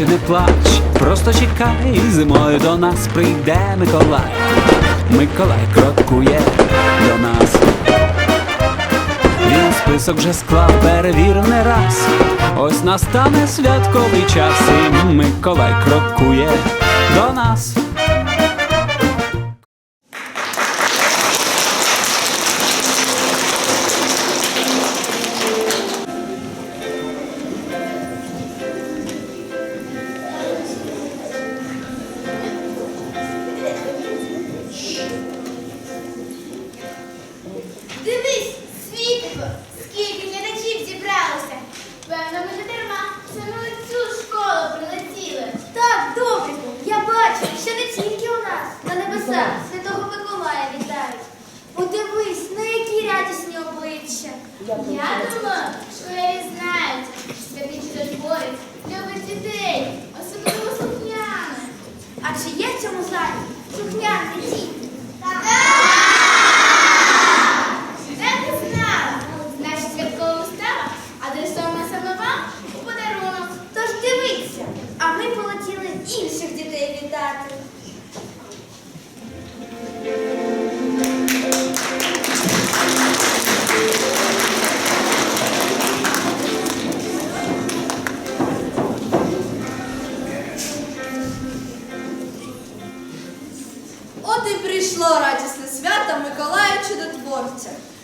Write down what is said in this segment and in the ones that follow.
плач, не плач, просто чекай, зимою до нас прийде Миколай. Миколай крокує до нас. Він список вже склав, перевірний раз. Ось настане святковий час, і Миколай крокує до нас. Я думаю, школярі знають, що святий чудотворець любить дітей, особливо слухняних. А чи є в цьому залі слухняні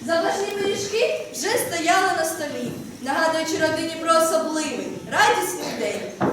Заважні пиріжки вже стояли на столі, нагадуючи родині про особливий, радісний день.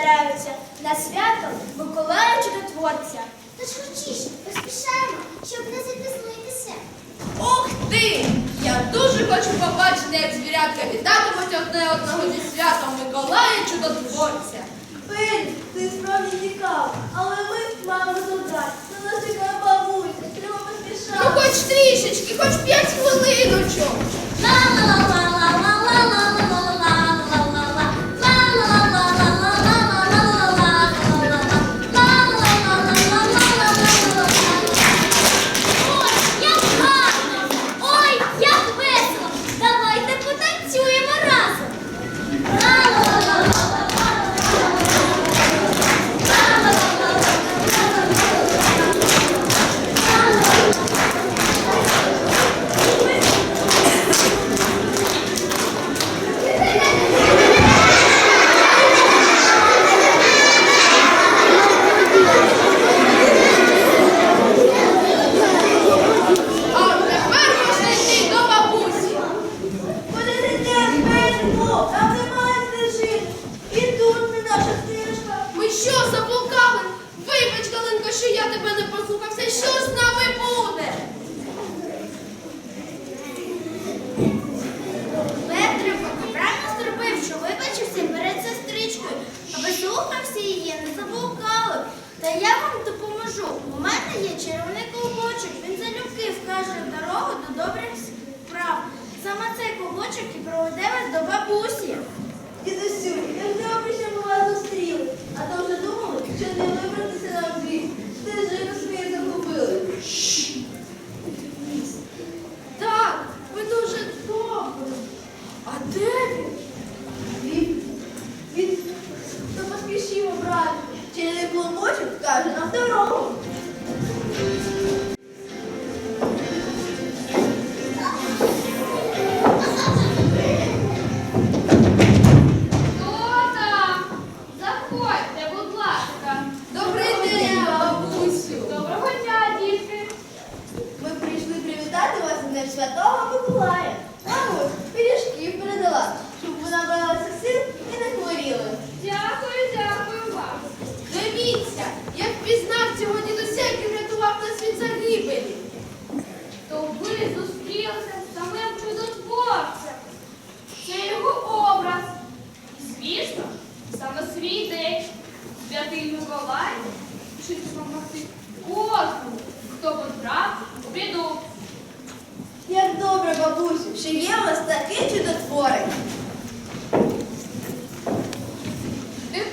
Збираються на свято Миколая Чудотворця. Тож хочеш, поспішаємо, щоб не запізнитися. Ох ти! Я дуже хочу побачити, як звірятка вітатимуть одне одного зі святом Миколая Чудотворця. Пень, ти справді цікава, але ми маємо додати. На нас чекає бабуся, треба поспішати. Ну хоч трішечки, хоч п'ять хвилиночок. Ой,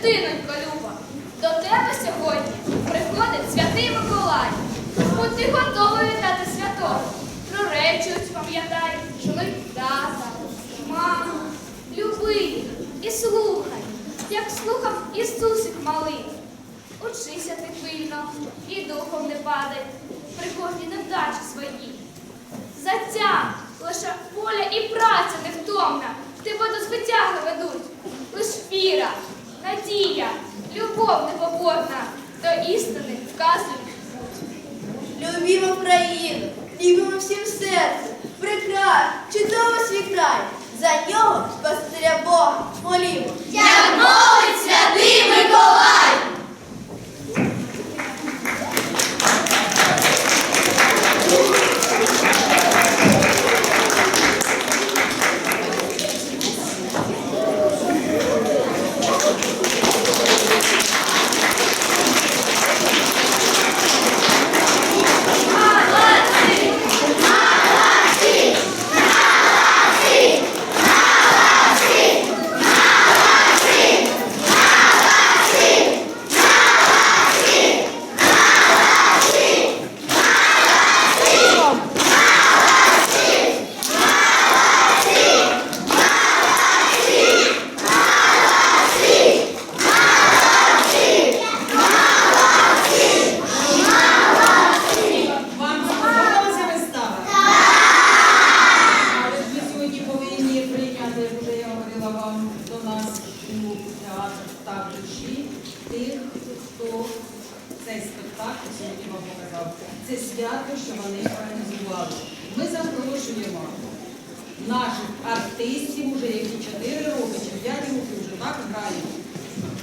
Дитинонько Люба, до тебе сьогодні приходить святий Миколай. Будь готовий вітати святого. Про речі ось пам'ятай, шли тата, маму, люби і слухай, як слухав Ісусик малий. Учися ти пильно і духом не падай при кожній невдачі своїй. Затям лише воля і праця невтомна тебе до звитяги ведуть. Лиш віра, надія, любов непоборна до істини вказують. Любімо Україну, любимо всім серцем. Прекрас, чудовий свій край. За нього спасителя Бога молімо. Як молить святий Миколай! Вам сподобалася вистава? Але ж ми сьогодні повинні прийняти, як вже я говорила вам, до нас у театр так душі тих, хто цей спектакль сьогодні вам показав. Це свято, що вони організували. Ми запрошуємо наших артистів, уже які 4 роки чи 5 років вже так грають,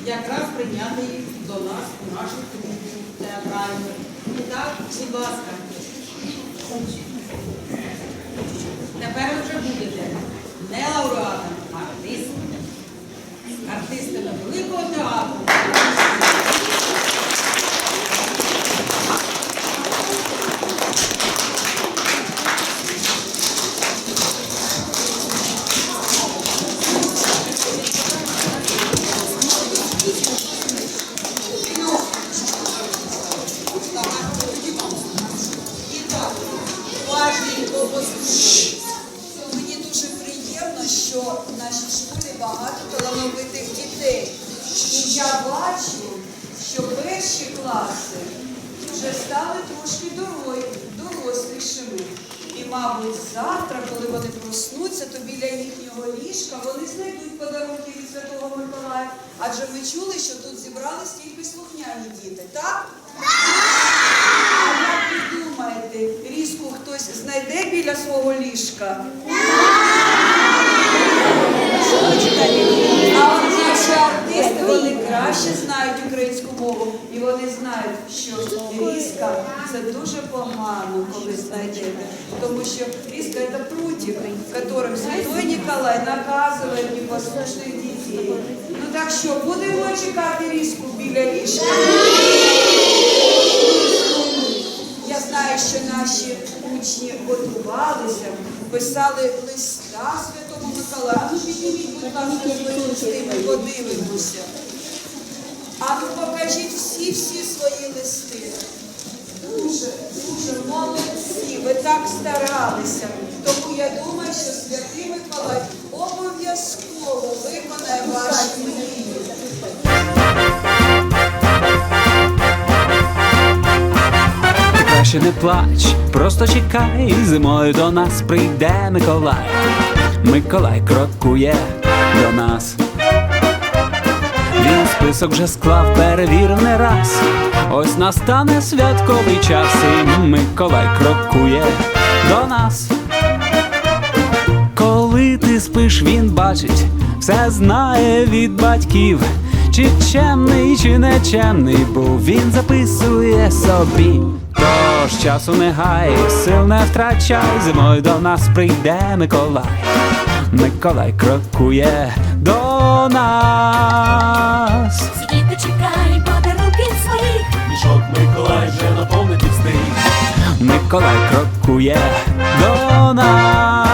якраз прийняти їх до нас у нашу трупу театральну. І так, будь ласка. Тепер вже будете не лауреатами, а артистами. Артистами великого театру. Перші класи вже стали трошки доро- дорослішими. І, мабуть, завтра, коли вони проснуться, то біля їхнього ліжка вони знайдуть подарунки від Святого Миколая. Адже ми чули, що тут зібрались тільки слухняні діти, так? А як ви думаєте, різку хтось знайде біля свого ліжка? А от наші артисти, вони краще знають українську мову, і вони знають, що різка це дуже погано, коли знайдете. Тому що різка це прутик, яким Святой Ніколай наказує непослушних дітей. Ну так що, будемо чекати різку біля ліжка? Я знаю, що наші учні готувалися, писали листа Святому Миколаю. Ну підніміть, будь ласка, ми подивимося. А ну покажіть всі-всі свої листи. Дуже, дуже молодці, ви так старалися. Тому я думаю, що Святий Миколай обов'язково виконає ваші мрії. Ти краще не плач, просто чекай, зимою до нас прийде Миколай. Миколай крокує до нас. Список вже склав, перевірний раз. Ось настане святковий час, і Миколай крокує до нас. Коли ти спиш, він бачить, все знає від батьків, чи чемний, чи нечемний, бо він записує собі. Тож часу не гай, сил не втрачай, зимою до нас прийде Миколай. Миколай крокує до нас. Діти чекай, подарунки своїх. Мішок Миколай вже наповнити встиг. Миколай крокує до нас.